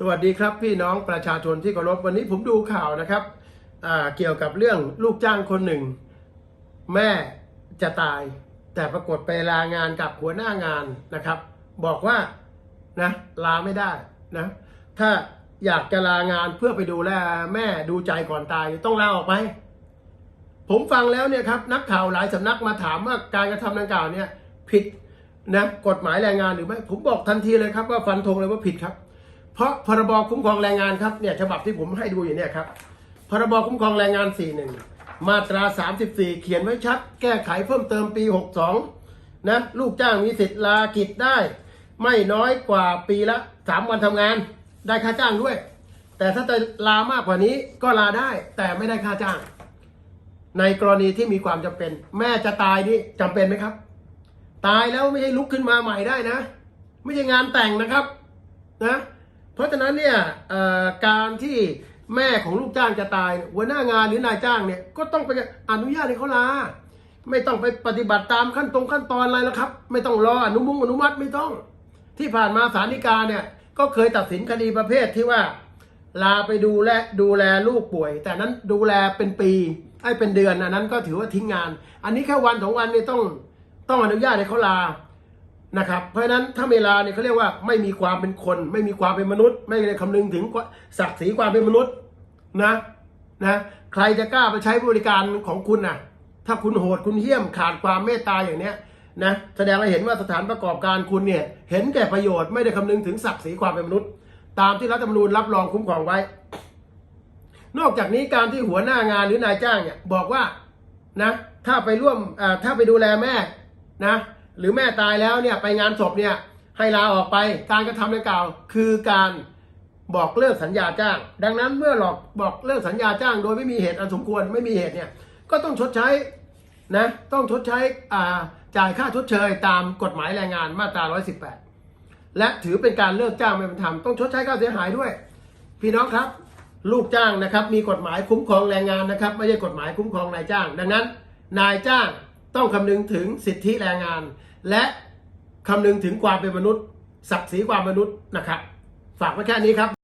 สวัสดีครับพี่น้องประชาชนที่เคารพวันนี้ผมดูข่าวนะครับเกี่ยวกับเรื่องลูกจ้างคนหนึ่ง แม่จะตาย แต่ปรากฏไปลางานกับหัวหน้างานนะครับ บอกว่านะลาไม่ได้นะถ้าอยากจะลางานเพื่อไปดูแลแม่ดูใจก่อนตายต้องลาออกไป ผมฟังแล้วเนี่ยครับนักข่าวหลายสำนักมาถามว่าการกระทำดังกล่าวเนี่ยผิดนะกฎหมายแรงงานหรือไม่ผมบอกทันทีเลยครับว่าฟันธงเลยว่าผิดครับ เพราะพรบคุ้มครองแรงงานครับเนี่ยฉบับที่ผมให้ดูอยู่เนี่ยครับพรบคุ้มครองแรงงาน 41 มาตรา 34 เขียนไว้ชัด แก้ไขเพิ่มเติมปี 62 นะลูกจ้างมีสิทธิ์ลากิจได้ ไม่น้อยกว่าปีละ 3 วันทำงาน ได้ค่าจ้างด้วย แต่ถ้าจะลามากกว่านี้ก็ลาได้แต่ไม่ได้ค่าจ้าง ในกรณีที่มีความจำเป็น แม่จะตายนี่จำเป็นไหมครับ ตายแล้วไม่ใช่ลุกขึ้นมาใหม่ได้นะ ไม่ใช่งานแต่งนะครับนะ เพราะฉะนั้นเนี่ยการที่แม่ของลูกจ้างจะตายหัวหน้างานหรือนายจ้างเนี่ยก็ต้องไปอนุญาตให้เขาลาไม่ต้องไปปฏิบัติตามขั้นตรงขั้นตอนอะไรแล้วครับ ไม่ต้องรออนุมุงอนุมัติไม่ต้อง ที่ผ่านมาศาลฎีกาเนี่ยก็เคยตัดสินคดีประเภทที่ว่า ลาไปดูแลดูแลลูกป่วย แต่นั้นดูแลเป็นปีไอ้เป็นเดือนอันนั้นก็ถือว่าทิ้งงาน อันนี้แค่วันสองวันเนี่ต้องต้องอนุญาตให้เขาลา นะครับ เพราะฉะนั้นถ้าไม่ลาเนี่ยเขาเรียกว่าไม่มีความเป็นคน ไม่มีความเป็นมนุษย์ ไม่ได้คำนึงถึงศักดิ์ศรีความเป็นมนุษย์นะนะใครจะกล้าไปใช้บริการของคุณน่ะ ถ้าคุณโหดคุณเหี้ยมขาดความเมตตาอย่างเนี้ยนะแสดงให้เห็นว่าสถานประกอบการคุณเนี่ยเห็นแก่ประโยชน์ไม่ได้คำนึงถึงศักดิ์ศรีความเป็นมนุษย์ ตามที่รัฐธรรมนูญรับรองคุ้มครองไว้ นอกจากนี้การที่หัวหน้างานหรือนายจ้างเนี่ยบอกว่านะถ้าไปร่วมถ้าไปดูแลแม่นะ หรือแม่ตายแล้วเนี่ยไปงานศพเนี่ยให้ลาออกไปการกระทำดังกล่าว คือการบอกเลิกสัญญาจ้าง ดังนั้นเมื่อหลอกบอกเลิกสัญญาจ้าง โดยไม่มีเหตุอันสมควรไม่มีเหตุเนี่ยก็ต้องชดใช้นะต้องชดใช้อ่าจ่ายค่าชดเชยตามกฎหมายแรงงานมาตรา 118 และถือเป็นการเลิกจ้างไม่เป็นธรรมต้องชดใช้ค่าเสียหายด้วย พี่น้องครับ ลูกจ้างนะครับมีกฎหมายคุ้มครองแรงงานนะครับ ไม่ใช่กฎหมายคุ้มครองนายจ้าง ดังนั้น นายจ้าง ต้องคำนึงถึงสิทธิแรงงาน และคำนึงถึงความเป็นมนุษย์ ศักดิ์ศรีความมนุษย์นะครับ ฝากไว้แค่นี้ครับ